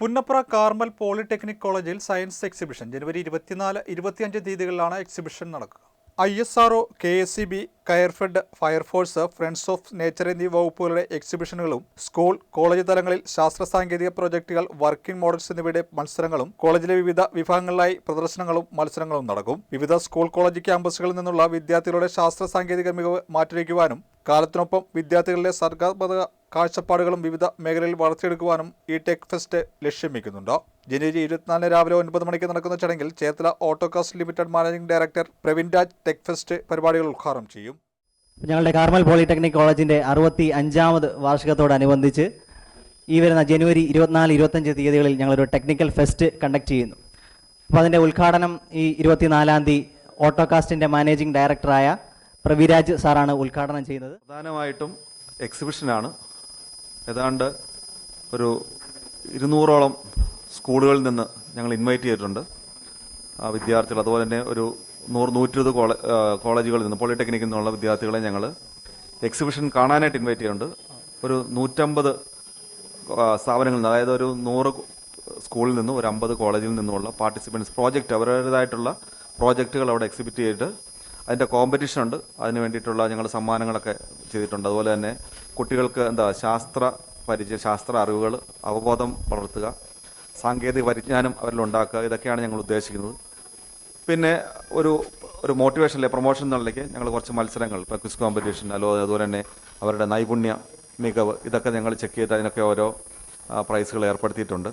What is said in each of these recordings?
Punnapra Carmel polytechnic കോളേജിൽ science exhibition. ജനുവരി ഇരുപത്തിനാല് ഇരുപത്തിയഞ്ച് തീയതികളിലാണ് എക്സിബിഷൻ നടക്കുക. I S R O K S C B Coirfed fire force friends of nature എന്നീ വകുപ്പുകളുടെ എക്സിബിഷനുകളും സ്കൂൾ കോളേജ് തലങ്ങളിൽ ശാസ്ത്ര സാങ്കേതിക പ്രോജക്റ്റുകൾ വർക്കിംഗ് മോഡൽസ് എന്നിവയുടെ മത്സരങ്ങളും കോളേജിലെ വിവിധ വിഭാഗങ്ങളിലായി പ്രദർശനങ്ങളും മത്സരങ്ങളും നടക്കും. വിവിധ സ്കൂൾ കോളേജ് ക്യാമ്പസുകളിൽ നിന്നുള്ള വിദ്യാർത്ഥികളുടെ ശാസ്ത്ര സാങ്കേതിക മികവ് മാറ്റിവെക്കുവാനും കാലത്തിനൊപ്പം വിദ്യാർത്ഥികളുടെ സർഗാത്മക കാഴ്ചപ്പാടുകളും വിവിധ മേഖലയിൽ വളർത്തിയെടുക്കുവാനും ഈ ടെക് ഫെസ്റ്റ് ലക്ഷ്യം വയ്ക്കുന്നുണ്ട് ജനുവരി ഇരുപത്തിനാലിന് രാവിലെ ഒൻപത് മണിക്ക് നടക്കുന്ന ചടങ്ങിൽ Cherthala Autokast limited managing director Praveen Raj tech fest പരിപാടികൾ ഉദ്ഘാടനം ചെയ്യും. ഞങ്ങളുടെ കാർമൽ പോളിടെക്നിക് കോളേജിന്റെ അറുപത്തി അഞ്ചാമത് വാർഷികത്തോടനുബന്ധിച്ച് ഈ വരുന്ന ജനുവരി ഇരുപത്തിനാല് ഇരുപത്തഞ്ച് തീയതികളിൽ ഞങ്ങളൊരു ടെക്നിക്കൽ ഫെസ്റ്റ് കണ്ടക്ട് ചെയ്യുന്നു. അപ്പോൾ അതിന്റെ ഉദ്ഘാടനം ഈ ഇരുപത്തിനാലാം തീയതി ഓട്ടോകാസ്റ്റിന്റെ മാനേജിംഗ് ഡയറക്ടറായ പ്രവിരാജ് സാറാണ് ഉദ്ഘാടനം ചെയ്യുന്നത്. പ്രധാനമായിട്ടും എക്സിബിഷനാണ്. ഏതാണ്ട് ഒരു ഇരുന്നൂറോളം സ്കൂളുകളിൽ നിന്ന് ഞങ്ങൾ ഇൻവൈറ്റ് ചെയ്തിട്ടുണ്ട്. ആ വിദ്യാർത്ഥികൾ അതുപോലെ തന്നെ ഒരു നൂറ് നൂറ്റിരുപത് കോളേ കോളേജുകളിൽ നിന്ന് പോളിടെക്നിക്കിൽ നിന്നുള്ള വിദ്യാർത്ഥികളെ ഞങ്ങൾ എക്സിബിഷൻ കാണാനായിട്ട് ഇൻവൈറ്റ് ചെയ്യുന്നുണ്ട്. ഒരു നൂറ്റമ്പത് സ്ഥാപനങ്ങളിൽ നിന്ന് അതായത് ഒരു നൂറ് സ്കൂളിൽ നിന്നും ഒരു അമ്പത് കോളേജിൽ നിന്നുമുള്ള പാർട്ടിസിപ്പൻസ് പ്രോജക്റ്റ് അവരുടേതായിട്ടുള്ള പ്രോജക്റ്റുകൾ അവിടെ എക്സിബിറ്റ് ചെയ്തിട്ട് അതിന്റെ കോമ്പറ്റീഷൻ ഉണ്ട്. അതിന് വേണ്ടിയിട്ടുള്ള ഞങ്ങൾ സമ്മാനങ്ങളൊക്കെ ചെയ്തിട്ടുണ്ട്. അതുപോലെ തന്നെ കുട്ടികൾക്ക് എന്താ ശാസ്ത്ര പരിചയ ശാസ്ത്ര അറിവുകൾ അവബോധം വളർത്തുക സാങ്കേതിക പരിജ്ഞാനം അവരിൽ ഉണ്ടാക്കുക ഇതൊക്കെയാണ് ഞങ്ങൾ ഉദ്ദേശിക്കുന്നത്. പിന്നെ ഒരു ഒരു മോട്ടിവേഷൻ അല്ലെ പ്രൊമോഷൻ എന്നുള്ളതിലേക്ക് ഞങ്ങൾ കുറച്ച് മത്സരങ്ങൾ ഇപ്പോൾ ക്വിസ് കോമ്പറ്റീഷൻ അല്ലോ അതുപോലെ തന്നെ അവരുടെ നൈപുണ്യ മികവ് ഇതൊക്കെ ഞങ്ങൾ ചെക്ക് ചെയ്ത് അതിനൊക്കെ ഓരോ പ്രൈസുകൾ ഏർപ്പെടുത്തിയിട്ടുണ്ട്.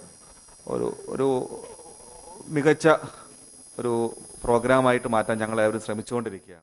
ഒരു ഒരു മികച്ച ഒരു പ്രോഗ്രാമായിട്ട് മാറ്റാൻ ഞങ്ങൾ ഏവരും ശ്രമിച്ചുകൊണ്ടിരിക്കുകയാണ്.